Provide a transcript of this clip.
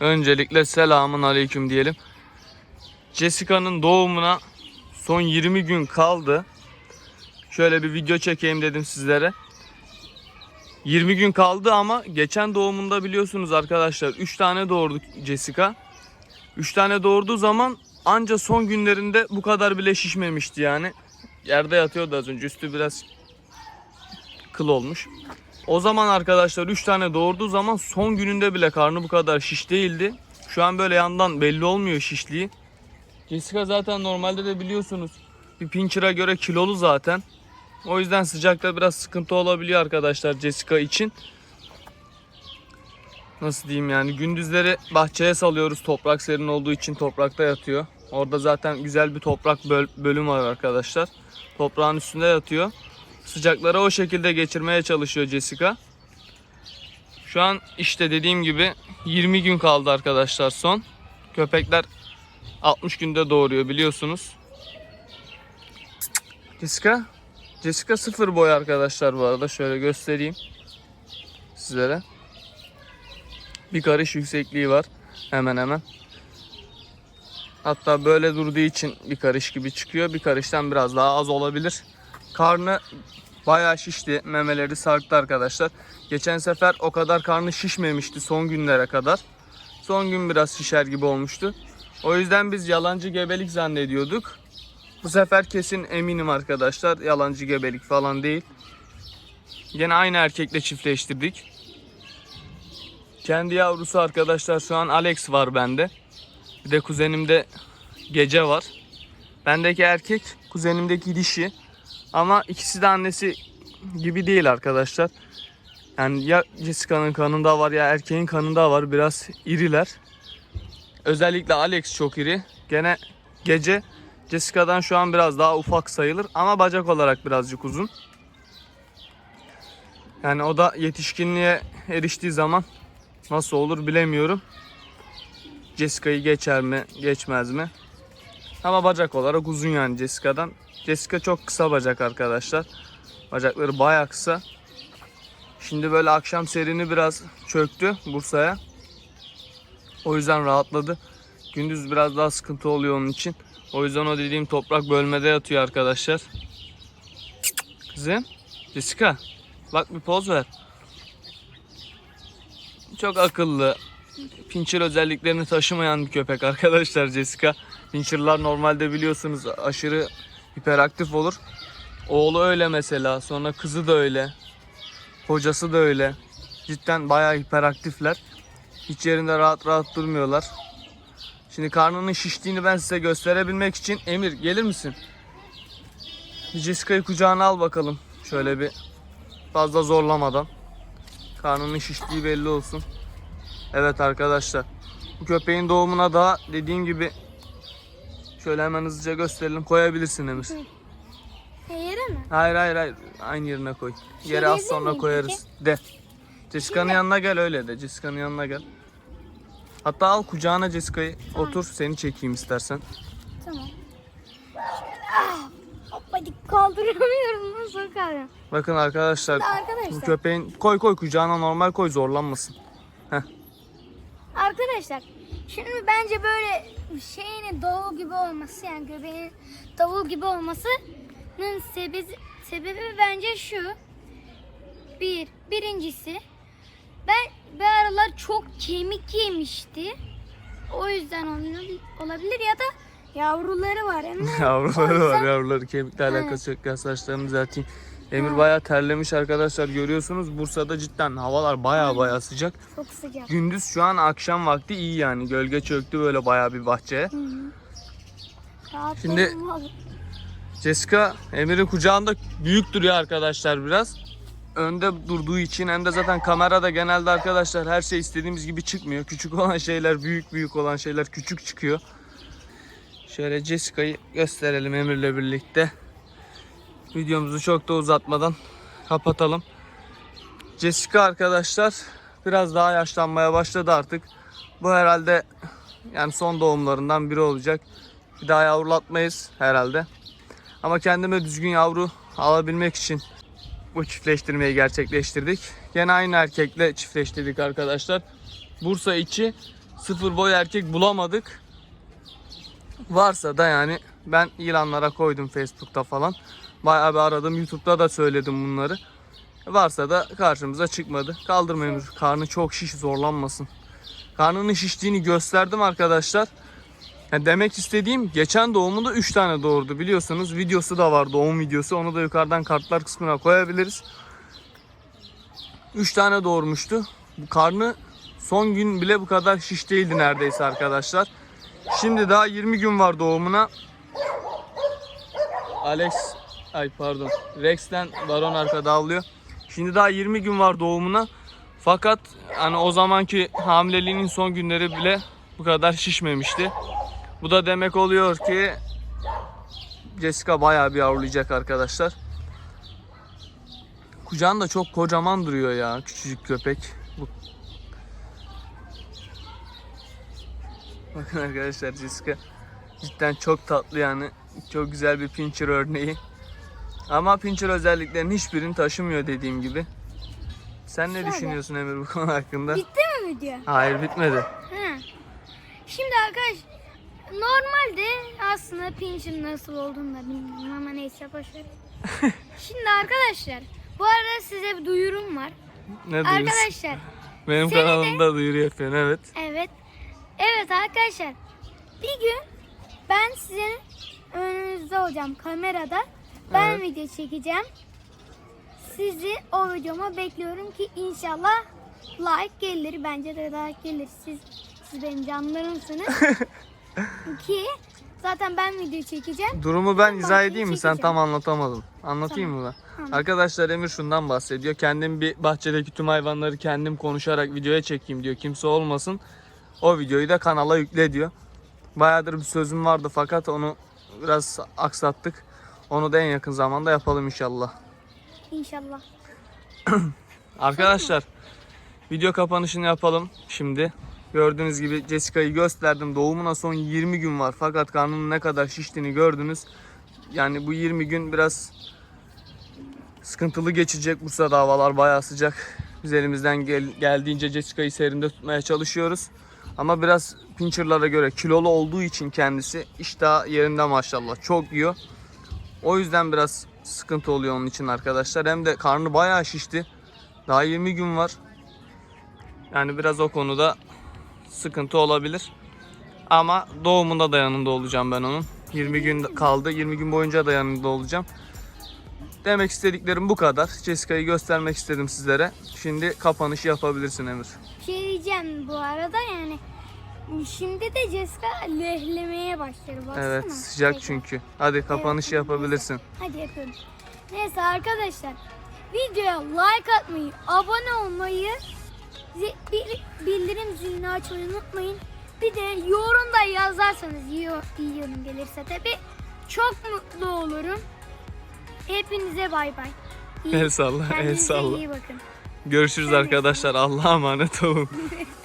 Öncelikle selamun aleyküm diyelim. Jessica'nın doğumuna son 20 gün kaldı. Şöyle bir video çekeyim dedim sizlere. 20 gün kaldı ama geçen doğumunda biliyorsunuz arkadaşlar 3 tane doğurdu Jessica. 3 tane doğurduğu zaman anca son günlerinde bu kadar bile şişmemişti yani. Yerde yatıyordu az önce üstü biraz kıl olmuş. O zaman arkadaşlar 3 tane doğurduğu zaman son gününde bile karnı bu kadar şiş değildi. Şu an böyle yandan belli olmuyor şişliği. Jessica zaten normalde de biliyorsunuz bir pincher'a göre kilolu zaten. O yüzden sıcakta biraz sıkıntı olabiliyor arkadaşlar Jessica için. Nasıl diyeyim yani gündüzleri bahçeye salıyoruz toprak serin olduğu için toprakta yatıyor. Orada zaten güzel bir toprak böl- bölüm var arkadaşlar. Toprağın üstünde yatıyor. Sıcakları o şekilde geçirmeye çalışıyor Jessica. Şu an işte dediğim gibi 20 gün kaldı arkadaşlar son. Köpekler 60 günde doğuruyor biliyorsunuz. Jessica Jessica sıfır boy arkadaşlar bu arada. Şöyle göstereyim sizlere. Bir karış yüksekliği var. Hemen hemen. Hatta böyle durduğu için bir karış gibi çıkıyor. Bir karıştan biraz daha az olabilir. Karnı bayağı şişti. Memeleri sarktı arkadaşlar. Geçen sefer o kadar karnı şişmemişti son günlere kadar. Son gün biraz şişer gibi olmuştu. O yüzden biz yalancı gebelik zannediyorduk. Bu sefer kesin eminim arkadaşlar. Yalancı gebelik falan değil. Yine aynı erkekle çiftleştirdik. Kendi yavrusu arkadaşlar şu an Alex var bende. Bir de kuzenimde gece var. Bendeki erkek, kuzenimdeki dişi. Ama ikisi de annesi gibi değil arkadaşlar. Yani ya Jessica'nın kanında var ya erkeğin kanında var. Biraz iriler. Özellikle Alex çok iri. Gene gece Jessica'dan şu an biraz daha ufak sayılır ama bacak olarak birazcık uzun. Yani o da yetişkinliğe eriştiği zaman nasıl olur bilemiyorum. Jessica'yı geçer mi, geçmez mi? Ama bacak olarak uzun yani Jessica'dan. Jessica çok kısa bacak arkadaşlar. Bacakları bayağı kısa. Şimdi böyle akşam serini biraz çöktü Bursa'ya. O yüzden rahatladı. Gündüz biraz daha sıkıntı oluyor onun için. O yüzden o dediğim toprak bölmede yatıyor arkadaşlar. Kızım, Jessica, bak bir poz ver. Çok akıllı. Pincher özelliklerini taşımayan bir köpek arkadaşlar Jessica. Pincher'lar normalde biliyorsunuz aşırı hiperaktif olur. Oğlu öyle mesela. Sonra kızı da öyle. Kocası da öyle. Cidden bayağı hiperaktifler. Hiç yerinde rahat rahat durmuyorlar. Şimdi karnının şiştiğini ben size gösterebilmek için Emir gelir misin? Jessica'yı kucağına al bakalım. Şöyle bir fazla zorlamadan. Karnının şiştiği belli olsun. Evet arkadaşlar. Bu köpeğin doğumuna da dediğim gibi şöyle hemen hızlıca gösterelim. Koyabilirsin Emir. E, yere mi? Hayır hayır hayır. Aynı yerine koy. Yere az sonra koyarız. De. Jessica'nın yanına gel öyle de. Jessica'nın yanına gel. Hatta al kucağına Jessica'yı. Otur seni çekeyim istersen. Tamam. Ah, hoppa dik kaldıramıyorum nasıl kaldıramıyorum. Bakın arkadaşlar bu Arkadaşlar, köpeğin koy koy kucağına normal koy zorlanmasın. Arkadaşlar şimdi bence böyle şeyinin davul gibi olması yani göbeğin davul gibi olmasının sebebi, sebebi bence şu. Bir, birincisi ben bir aralar çok kemik yemişti. O yüzden olabilir, ya da yavruları var. Hem Yavruları var yavruları kemikle alakası yok. Saçlarını düzelteyim. Emir bayağı terlemiş arkadaşlar görüyorsunuz. Bursa'da cidden havalar bayağı bayağı sıcak. Çok sıcak. Gündüz şu an akşam vakti iyi yani. Gölge çöktü böyle bayağı bir bahçeye. Hı hı. Şimdi- vallahi. Jessica Emir'in kucağında büyük duruyor arkadaşlar biraz. Önde durduğu için hem de zaten kamerada genelde arkadaşlar her şey istediğimiz gibi çıkmıyor. Küçük olan şeyler büyük büyük olan şeyler küçük çıkıyor. Şöyle Jessica'yı gösterelim Emir'le birlikte. Videomuzu çok da uzatmadan kapatalım. Jessica arkadaşlar biraz daha yaşlanmaya başladı artık. Bu herhalde yani son doğumlarından biri olacak. Bir daha yavrulatmayız herhalde. Ama kendime düzgün yavru alabilmek için bu çiftleştirmeyi gerçekleştirdik. Gene aynı erkekle çiftleştirdik arkadaşlar. Bursa içi sıfır boy erkek bulamadık. Varsa da yani ben ilanlara koydum Facebook'ta falan. Bayağı bir aradım. YouTube'da da söyledim bunları. Varsa da karşımıza çıkmadı. Kaldırmayın. Karnı çok şiş zorlanmasın. Karnının şiştiğini gösterdim arkadaşlar. Ya demek istediğim geçen doğumunda 3 tane doğurdu biliyorsunuz. Videosu da var doğum videosu. Onu da yukarıdan kartlar kısmına koyabiliriz. 3 tane doğurmuştu. Bu karnı son gün bile bu kadar şiş değildi neredeyse arkadaşlar. Şimdi daha 20 gün var doğumuna. Alex ay pardon Rex'ten Baron arkada avlıyor. Şimdi daha 20 gün var doğumuna. Fakat hani o zamanki hamileliğinin son günleri bile bu kadar şişmemişti. Bu da demek oluyor ki Jessica bayağı bir yavrulayacak arkadaşlar. Kucağında çok kocaman duruyor ya küçücük köpek. Bakın arkadaşlar Jessica cidden çok tatlı yani. Çok güzel bir pincher örneği. Ama pincher özelliklerinin hiçbirini taşımıyor dediğim gibi. Sen ne Şöyle. düşünüyorsun Emir bu konu hakkında? Bitti mi video? Hayır bitmedi. Ha. Şimdi arkadaş normalde aslında pinch'in nasıl olduğunu da bilmiyorum ama neyse boşver. Şimdi arkadaşlar bu arada size bir duyurum var. Ne diyorsun? Arkadaşlar Benim seni de- kanalımda duyuru yapıyorsun evet. evet. Evet arkadaşlar bir gün ben sizin önünüzde olacağım kamerada. Ben Evet. video çekeceğim. Sizi o videoma bekliyorum ki inşallah like gelir. Bence de like gelir. Siz, siz benim canlarımsınız. ki zaten ben video çekeceğim. Durumu ben izah edeyim mi? Sen tam anlatamadın. Anlatayım mı ben? Arkadaşlar Emir şundan bahsediyor. Kendim bir bahçedeki tüm hayvanları kendim konuşarak videoya çekeyim diyor. Kimse olmasın. O videoyu da kanala yükle diyor. Bayağıdır bir sözüm vardı fakat onu biraz aksattık. Onu da en yakın zamanda yapalım inşallah. İnşallah. Arkadaşlar video kapanışını yapalım şimdi. Gördüğünüz gibi Jessica'yı gösterdim. Doğumuna son 20 gün var. Fakat karnının ne kadar şiştiğini gördünüz. Yani bu 20 gün biraz sıkıntılı geçecek. Bursa'da havalar bayağı sıcak. Biz elimizden gel- geldiğince Jessica'yı serinde tutmaya çalışıyoruz. Ama biraz pincherlara göre kilolu olduğu için kendisi iştah yerinde maşallah. Çok yiyor. O yüzden biraz sıkıntı oluyor onun için arkadaşlar. Hem de karnı bayağı şişti. Daha 20 gün var. Yani biraz o konuda sıkıntı olabilir. Ama doğumunda da yanında olacağım ben onun. 20 gün kaldı. 20 gün boyunca da yanında olacağım. Demek istediklerim bu kadar. Jessica'yı göstermek istedim sizlere. Şimdi kapanışı yapabilirsin Emir. Bir şey diyeceğim bu arada yani. Şimdi de Jessica lehlemeye başladı baksana. Evet sıcak çünkü. Hadi kapanışı Evet, yapabilirsin. Hadi yapıyorum. Neyse arkadaşlar videoya like atmayı, abone olmayı, bildirim zilini açmayı unutmayın. Bir de yorumda yazarsanız iyi, iyi yorum gelirse tabi çok mutlu olurum. Hepinize bay bay. İyi- El salla, el salla. iyi bakın. Görüşürüz arkadaşlar. Allah'a emanet olun.